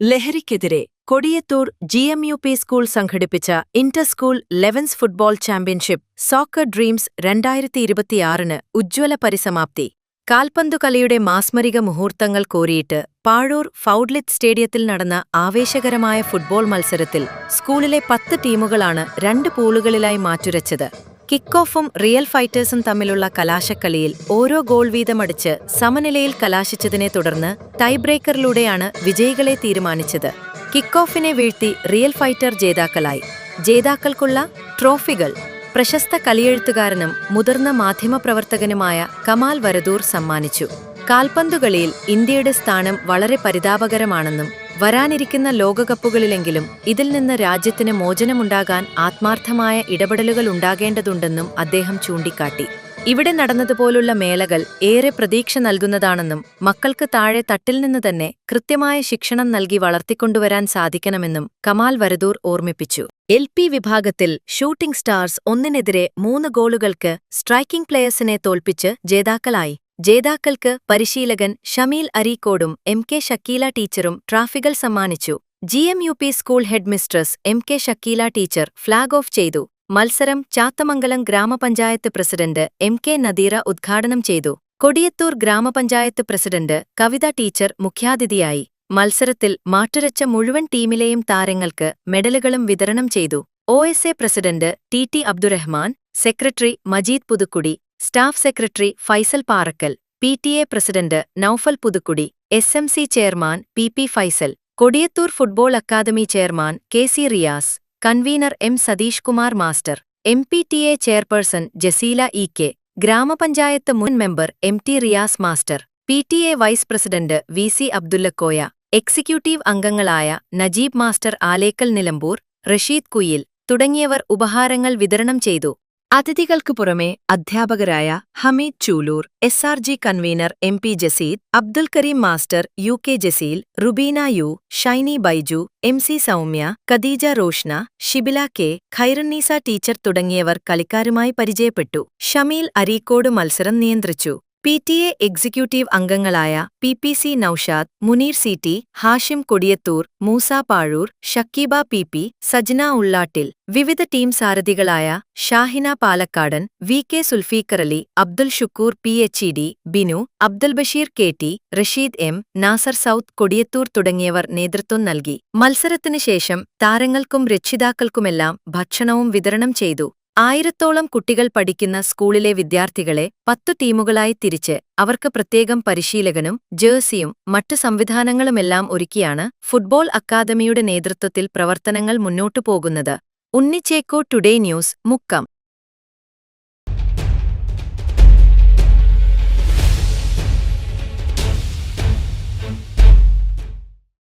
ലഹരിക്കെതിരെ Kodiyathur G M U P school സംഘടിപ്പിച്ച inter school elevens football championship soccer dreams രണ്ടായിരത്തി ഇരുപത്തിയാറിന് ഉജ്ജ്വല പരിസമാപ്തി. കാൽപന്തുകളിയുടെ മാസ്മരിക മുഹൂർത്തങ്ങൾ കോരിയിട്ട് പാഴൂർ ഫൗഡ്ലിറ്റ് സ്റ്റേഡിയത്തിൽ നടന്ന ആവേശകരമായ ഫുട്ബോൾ മത്സരത്തിൽ സ്കൂളിലെ പത്ത് ടീമുകളാണ് രണ്ട് പൂളുകളിലായി മാറ്റുരച്ചത്. കിക്ക് ഓഫും റിയൽ ഫൈറ്റേഴ്സും തമ്മിലുള്ള കലാശക്കളിയിൽ ഓരോ ഗോൾ വീതമടിച്ച് സമനിലയിൽ കലാശിച്ചതിനെ തുടർന്ന് ടൈബ്രേക്കറിലൂടെയാണ് വിജയികളെ തീരുമാനിച്ചത്. കിക്ക് ഓഫിനെ വീഴ്ത്തി റിയൽ ഫൈറ്റർ ജേതാക്കളായി. ജേതാക്കൾക്കുള്ള ട്രോഫികൾ പ്രശസ്ത കലിയെഴുത്തുകാരനും മുതിർന്ന മാധ്യമപ്രവർത്തകനുമായ കമാൽ വരദൂർ സമ്മാനിച്ചു. കാൽപന്തുകളിയിൽ ഇന്ത്യയുടെ സ്ഥാനം വളരെ പരിതാപകരമാണെന്നും വരാനിരിക്കുന്ന ലോകകപ്പുകളിലെങ്കിലും ഇതിൽ നിന്ന് രാജ്യത്തിന് മോചനമുണ്ടാകാൻ ആത്മാർത്ഥമായ ഇടപെടലുകൾ ഉണ്ടാകേണ്ടതുണ്ടെന്നും അദ്ദേഹം ചൂണ്ടിക്കാട്ടി. ഇവിടെ നടന്നതുപോലുള്ള മേളകൾ ഏറെ പ്രതീക്ഷ നൽകുന്നതാണെന്നും മക്കൾക്ക് താഴെ തട്ടിൽ നിന്ന് തന്നെ കൃത്യമായ ശിക്ഷണം നൽകി വളർത്തിക്കൊണ്ടുവരാൻ സാധിക്കണമെന്നും കമാൽ വരദൂർ ഓർമ്മിപ്പിച്ചു. എൽ പി വിഭാഗത്തിൽ ഷൂട്ടിംഗ് സ്റ്റാർസ് ഒന്നിനെതിരെ മൂന്ന് ഗോളുകൾക്ക് സ്ട്രൈക്കിംഗ് പ്ലേയേഴ്സിനെ തോൽപ്പിച്ച് ജേതാക്കളായി. ജേതാക്കൾക്ക് പരിശീലകൻ ഷമീൽ അരീക്കോടും എം കെ ഷക്കീല ടീച്ചറും ട്രാഫികൾ സമ്മാനിച്ചു. G M U P school head mistress M K Shakeela teacher flag off ചെയ്തു. മത്സരം ചാത്തമംഗലം ഗ്രാമപഞ്ചായത്ത് പ്രസിഡന്റ് എം കെ നദീറ ഉദ്ഘാടനം ചെയ്തു. കൊടിയത്തൂർ ഗ്രാമപഞ്ചായത്ത് പ്രസിഡന്റ് കവിത ടീച്ചർ മുഖ്യാതിഥിയായി. മത്സരത്തിൽ മാറ്റുരച്ച മുഴുവൻ ടീമിലെയും താരങ്ങൾക്ക് മെഡലുകളും വിതരണം ചെയ്തു. O S A president T T Abdurahman secretary Majeed Puthukkudi staff secretary Faisal Parakkal P T A president Noufal Puthukkudi S M C chairman P P Faisal Kodiyathur football academy chairman K C Riyas convener M Satheesh Kumar master M P T A chairperson Jaseela E K ഗ്രാമപഞ്ചായത്ത് മുൻ member M T Riyas master P T A vice president V C Abdullakoya executive അംഗങ്ങളായ Najeeb master Alekkal Nilambur Rasheed Kuyil തുടങ്ങിയവർ ഉപഹാരങ്ങൾ വിതരണം ചെയ്തു. അതിഥികൾക്കു പുറമെ അധ്യാപകരായ Hameed Chooloor S R G convener M P Jaseed Abdul Kareem master U K Jaseel Rubeena U Shiny Baiju M C Soumya Khadeeja Roshna Shibila K Khairunneesa teacher തുടങ്ങിയവർ കളിക്കാരുമായി പരിചയപ്പെട്ടു. ഷമീൽ അരീക്കോട് മത്സരം നിയന്ത്രിച്ചു. പി ടി എ എക്സിക്യൂട്ടീവ് അംഗങ്ങളായ P P C Noushad Muneer C T Hashim Kodiyathur Moosa Pazhur Shakeeba P P Sajna Ullattil വിവിധ team സാരഥികളായ Shahina Palakkadan V K Sulfikarali Abdul Shukoor P H E D Binu Abdul Basheer K T Rasheed M Nasser south Kodiyathur തുടങ്ങിയവർ നേതൃത്വം നൽകി. മത്സരത്തിനുശേഷം താരങ്ങൾക്കും രക്ഷിതാക്കൾക്കുമെല്ലാം ഭക്ഷണവും വിതരണം ചെയ്തു. ആയിരത്തോളം കുട്ടികൾ പഠിക്കുന്ന സ്കൂളിലെ വിദ്യാർത്ഥികളെ പത്തു ടീമുകളായി തിരിച്ച് അവർക്ക് പ്രത്യേകം പരിശീലകനും ജേഴ്സിയും മറ്റു സംവിധാനങ്ങളുമെല്ലാം ഒരുക്കിയാണ് ഫുട്ബോൾ അക്കാദമിയുടെ നേതൃത്വത്തിൽ പ്രവർത്തനങ്ങൾ മുന്നോട്ടു പോകുന്നത്. ഉണ്ണിച്ചേക്കോ ടുഡേ ന്യൂസ് മുക്കം.